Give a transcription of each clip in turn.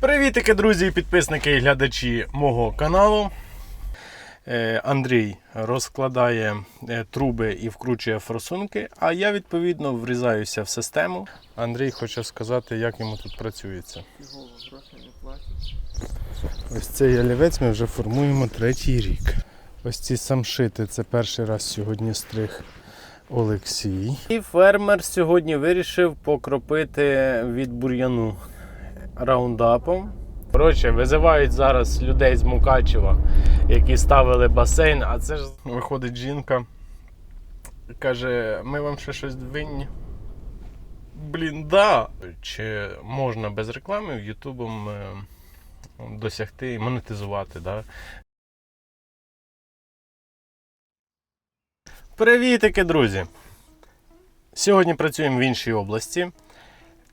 Привітики, друзі, і підписники і глядачі мого каналу. Е, Андрій розкладає е, труби і вкручує форсунки, а я відповідно врізаюся в систему. Андрій хоче сказати, як йому тут працюється. Ось цей ялівець ми вже формуємо третій рік. Ось ці самшити це перший раз сьогодні стриг Олексій. І фермер сьогодні вирішив покропити від бур'яну раундапом. Коротше, визивають зараз людей з Мукачева, які ставили басейн, а це ж виходить жінка. Каже, ми вам ще щось винні. Блін, да. Чи можна без реклами Ютубом е, досягти і монетизувати, да? Привітики, друзі! Сьогодні працюємо в іншій області.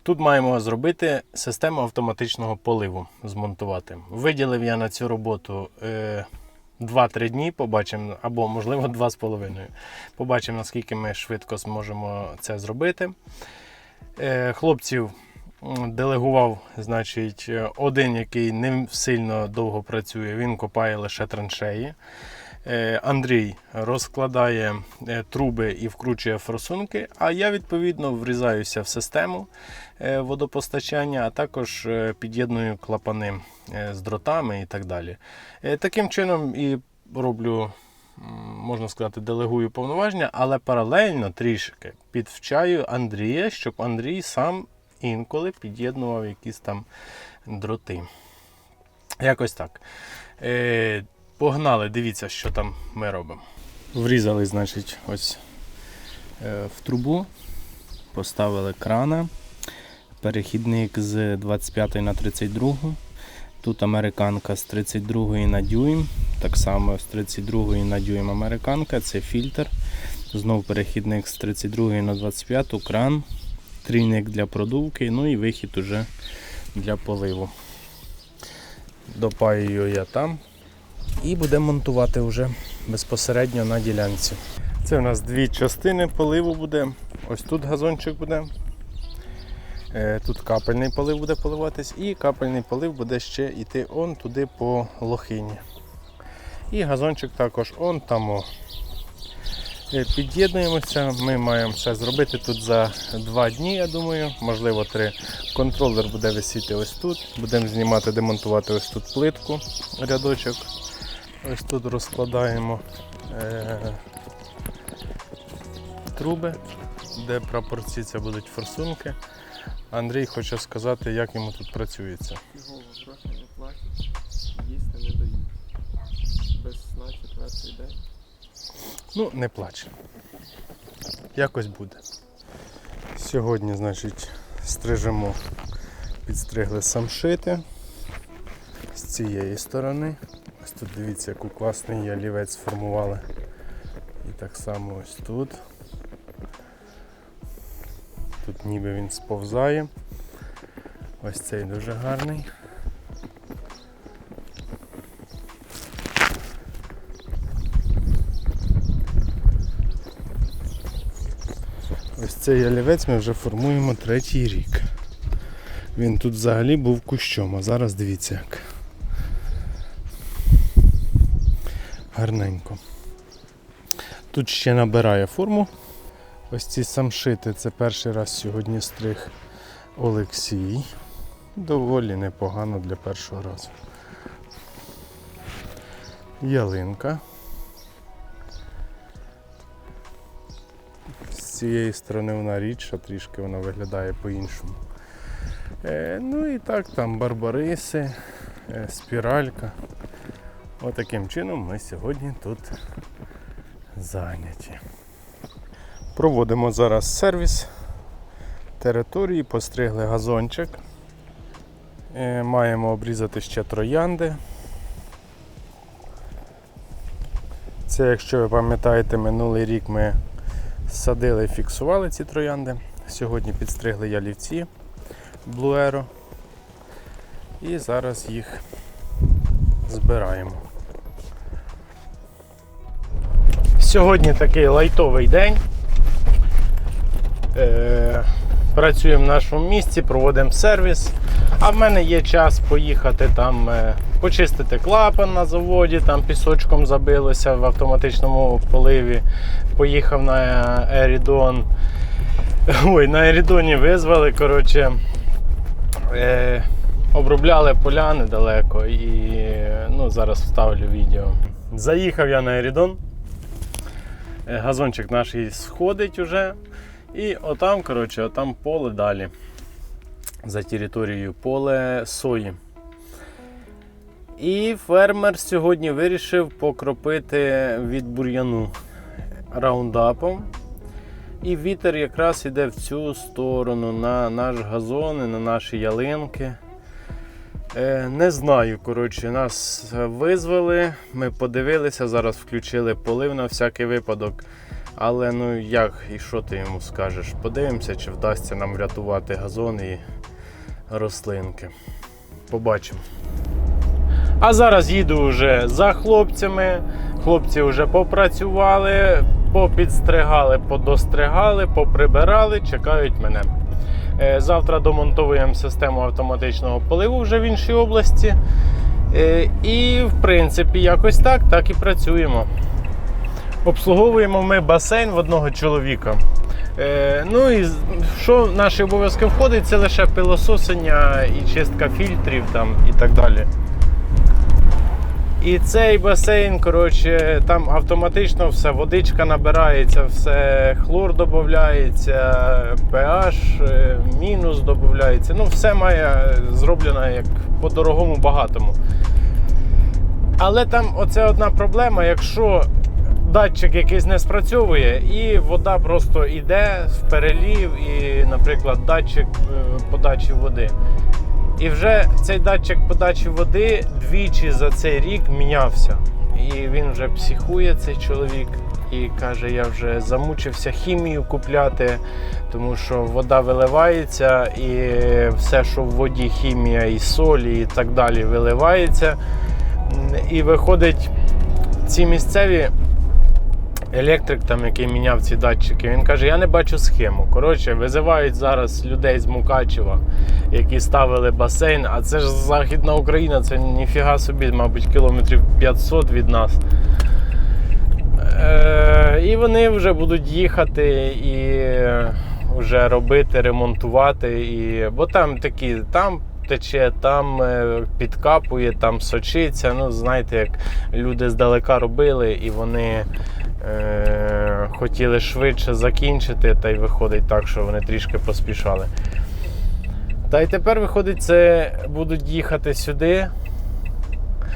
Тут маємо зробити систему автоматичного поливу, змонтувати. Виділив я на цю роботу е, 2-3 дні, побачимо, або, можливо, 2,5. Побачимо, наскільки ми швидко зможемо це зробити. Е, хлопців делегував, значить, е, один, який не сильно довго працює, він копає лише траншеї. Е, Андрій розкладає е, труби і вкручує форсунки, а я відповідно врізаюся в систему е, водопостачання, а також е, під'єдную клапани е, з дротами і так далі. Е, Таким чином і роблю, можна сказати, делегую повноваження, але паралельно трішки підвчаю Андрія, щоб Андрій сам інколи під'єднував якісь там дроти. Якось так. Е, Погнали, дивіться, що там ми робимо. Врізали, значить, ось е, в трубу, поставили крана, перехідник з 25 на 32. Тут американка з 32 на дюйм. Так само з 32 на дюйм американка, це фільтр. Знов перехідник з 32 на 25, кран, трійник для продувки, ну і вихід уже для поливу. Допаюю я там. І будемо монтувати вже безпосередньо на ділянці. Це у нас дві частини поливу буде. Ось тут газончик буде. Е, Тут капельний полив буде поливатись, і капельний полив буде ще йти он туди по лохині. І газончик також он там. Е, Під'єднуємося, ми маємо це зробити тут за два дні, я думаю, можливо три. Контролер буде висіти ось тут. Будемо знімати, демонтувати ось тут плитку, рядочок. Ось тут розкладаємо е- труби, де прапорці це будуть форсунки. Андрій хоче сказати, як йому тут працюється. Його гроші не платять. Їсти не дають. Без сна четвертий день. Ну, не плач. Якось буде. Сьогодні, значить, стрижемо, підстригли самшити з цієї сторони. Ось тут дивіться, яку класний ялівець сформували. І так само ось тут. Ніби він сповзає. Ось цей дуже гарний. Ось цей ялівець ми вже формуємо третій рік. Він тут взагалі був кущом, а зараз дивіться як. Гарненько. Тут ще набирає форму. Ось ці самшити це перший раз сьогодні стриг Олексій. Доволі непогано для першого разу. Ялинка. З цієї сторони вона рідша, трішки вона виглядає по-іншому. Е, ну і так, там барбариси, е, спіралька. Отаким чином ми сьогодні тут зайняті. Проводимо зараз сервіс території, постригли газончик. Е, Маємо обрізати ще троянди. Це, якщо ви пам'ятаєте, минулий рік ми садили і фіксували ці троянди. Сьогодні підстригли ялівці Блуеро. І зараз їх збираємо. Сьогодні такий лайтовий день. Е, працюємо в нашому місці, проводимо сервіс. А в мене є час поїхати там, е, почистити клапан на заводі, там пісочком забилося в автоматичному поливі. Поїхав на Ерідон. Ой, на Ерідоні визвали, коротше. Е, обробляли поля недалеко і ну, зараз вставлю відео. Заїхав я на Ерідон. Е, Газончик наш сходить уже. І отам, коротше, отам поле далі. За територією поле сої. І фермер сьогодні вирішив покропити від бур'яну раундапом. І вітер якраз іде в цю сторону на наш газон і на наші ялинки. Е, не знаю, коротше, нас визвали, ми подивилися, зараз включили полив на всякий випадок. Але ну як і що ти йому скажеш? Подивимося, чи вдасться нам врятувати газон і рослинки. Побачимо. А зараз їду вже за хлопцями. Хлопці вже попрацювали, попідстригали, подостригали, поприбирали, чекають мене. Е, Завтра домонтовуємо систему автоматичного поливу вже в іншій області. Е, І, в принципі, якось так, так і працюємо. Обслуговуємо ми басейн в одного чоловіка. Е, ну і що в наші обов'язки входить, це лише пилососення і чистка фільтрів там, і так далі. І цей басейн, коротше, там автоматично все, водичка набирається, все, хлор додається, pH, е, мінус додається. Ну, все має зроблено як по-дорогому багатому. Але там оце одна проблема, якщо датчик якийсь не спрацьовує, і вода просто йде в перелів, і, наприклад, датчик е, подачі води. І вже цей датчик подачі води двічі за цей рік мінявся. І він вже психує, цей чоловік, і каже: я вже замучився хімію купляти, тому що вода виливається, і все, що в воді, хімія і солі, і так далі, виливається. І виходить, ці місцеві електрик, там, який міняв ці датчики, він каже: Я не бачу схему. Коротше, визивають зараз людей з Мукачева, які ставили басейн, а це ж Західна Україна, це ніфіга собі, мабуть, кілометрів 500 від нас. Е, і вони вже будуть їхати і вже робити, ремонтувати. І... Бо там такі, там тече, там е, підкапує, там сочиться. Ну, знаєте, як люди здалека робили, і вони е, хотіли швидше закінчити, та й виходить так, що вони трішки поспішали. Та й тепер виходить, це будуть їхати сюди.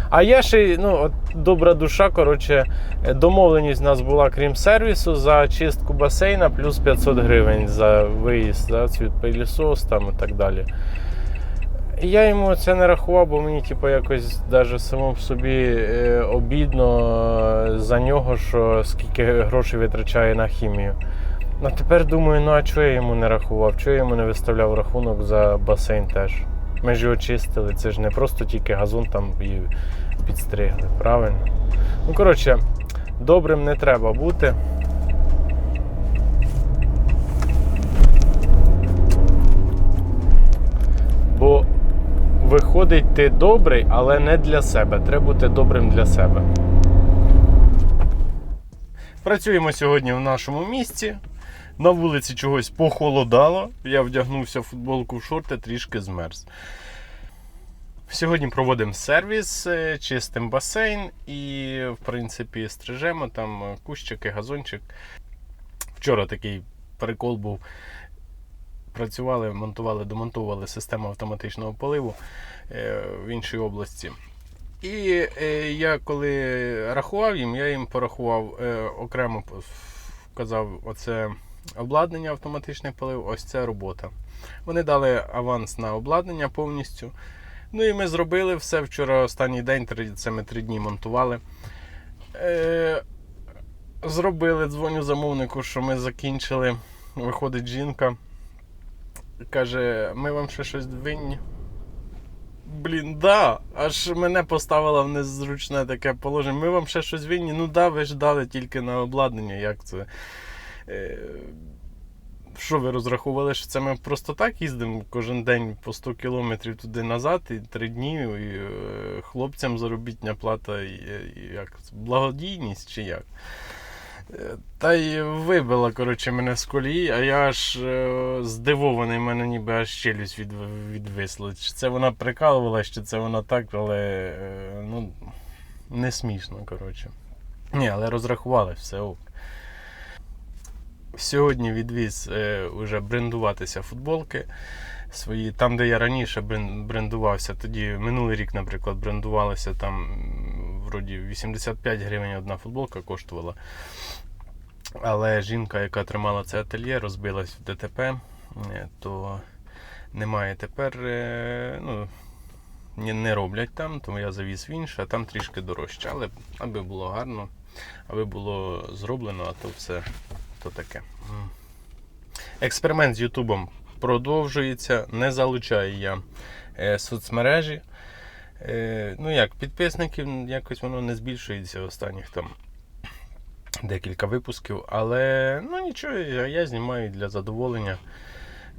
А я ще, ну, от добра душа, коротше, домовленість у нас була, крім сервісу, за чистку басейна плюс 500 гривень за виїзд, за цю пилісос там і так далі. Я йому це не рахував, бо мені типу, якось даже самому собі е, обідно е, за нього, що скільки грошей витрачає на хімію. Ну тепер думаю, ну а чого я йому не рахував? Чого я йому не виставляв рахунок за басейн теж? Ми ж його чистили, це ж не просто тільки газон там і підстригли, правильно? Ну, коротше, добрим не треба бути. Бо виходить ти добрий, але не для себе. Треба бути добрим для себе. Працюємо сьогодні в нашому місці. На вулиці чогось похолодало. Я вдягнувся в футболку в шорти, трішки змерз. Сьогодні проводимо сервіс, е, чистимо басейн і, в принципі, стрижемо там е, кущики, газончик. Вчора такий прикол був. Працювали, монтували, домонтували систему автоматичного поливу е, в іншій області. І е, я коли рахував їм, я їм порахував е, окремо вказав оце обладнання автоматичний полив, ось це робота. Вони дали аванс на обладнання повністю. Ну і ми зробили все. Вчора останній день, це ми три дні монтували. Е, зробили, дзвоню замовнику, що ми закінчили. Виходить жінка. Каже, ми вам ще щось винні. Блін, да. Аж мене поставила в незручне таке положення. Ми вам ще щось винні. Ну да, ви ж дали тільки на обладнання. Як це? Е, що ви розраховували, що це ми просто так їздимо кожен день по 100 кілометрів туди назад і три дні, і е, хлопцям заробітня плата, і, і як благодійність чи як? Та й вибила, коротше, мене з колії, а я аж е, здивований, мене ніби аж челюсть від, відвисла. Чи це вона прикалувалась, чи це вона так, але е, ну, не смішно, коротше. Ні, але розрахували все ок. Сьогодні відвіз е, уже брендуватися футболки свої. Там, де я раніше брендувався, тоді минулий рік, наприклад, брендувалися там вроді 85 гривень одна футболка коштувала. Але жінка, яка тримала це ательє, розбилась в ДТП, е, то немає тепер. е, Ну, не роблять там, тому я завіз в інше, а там трішки дорожче. Але аби було гарно, аби було зроблено, а то все то таке. Експеримент з Ютубом продовжується. Не залучаю я е, соцмережі. Е, ну як, підписників якось воно не збільшується останніх там декілька випусків. Але ну нічого, я, знімаю для задоволення.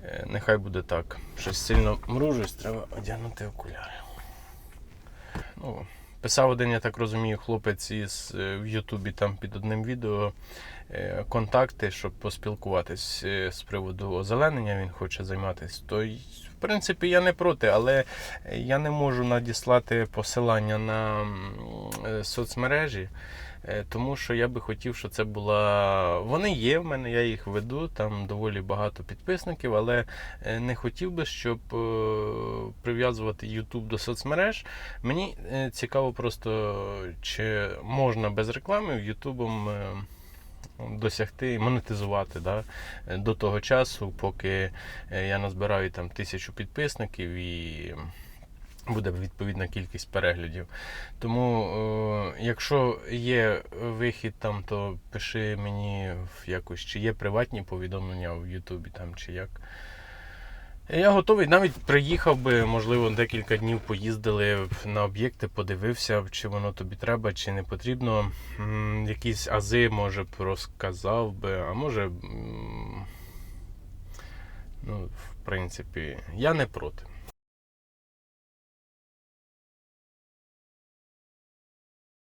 Е, нехай буде так. Щось сильно мружусь, треба одягнути окуляри. Ну, писав один, я так розумію, хлопець із е, в Ютубі там під одним відео контакти, щоб поспілкуватись е, з приводу озеленення, він хоче займатися. То в принципі я не проти, але я не можу надіслати посилання на е, соцмережі. е, Тому що я би хотів, щоб це була. Вони є в мене, я їх веду, там доволі багато підписників, але е, не хотів би, щоб е, прив'язувати YouTube до соцмереж. Мені е, цікаво просто, чи можна без реклами Ютубом е, досягти монетизувати да, до того часу, поки е, я назбираю там тисячу підписників і буде відповідна кількість переглядів. Тому, е, якщо є вихід там, то пиши мені в якось, чи є приватні повідомлення в Ютубі там, чи як. Я готовий, навіть приїхав би, можливо, декілька днів поїздили на об'єкти, подивився, чи воно тобі треба, чи не потрібно. Якісь ази, може, б розказав би, а може, ну, в принципі, я не проти.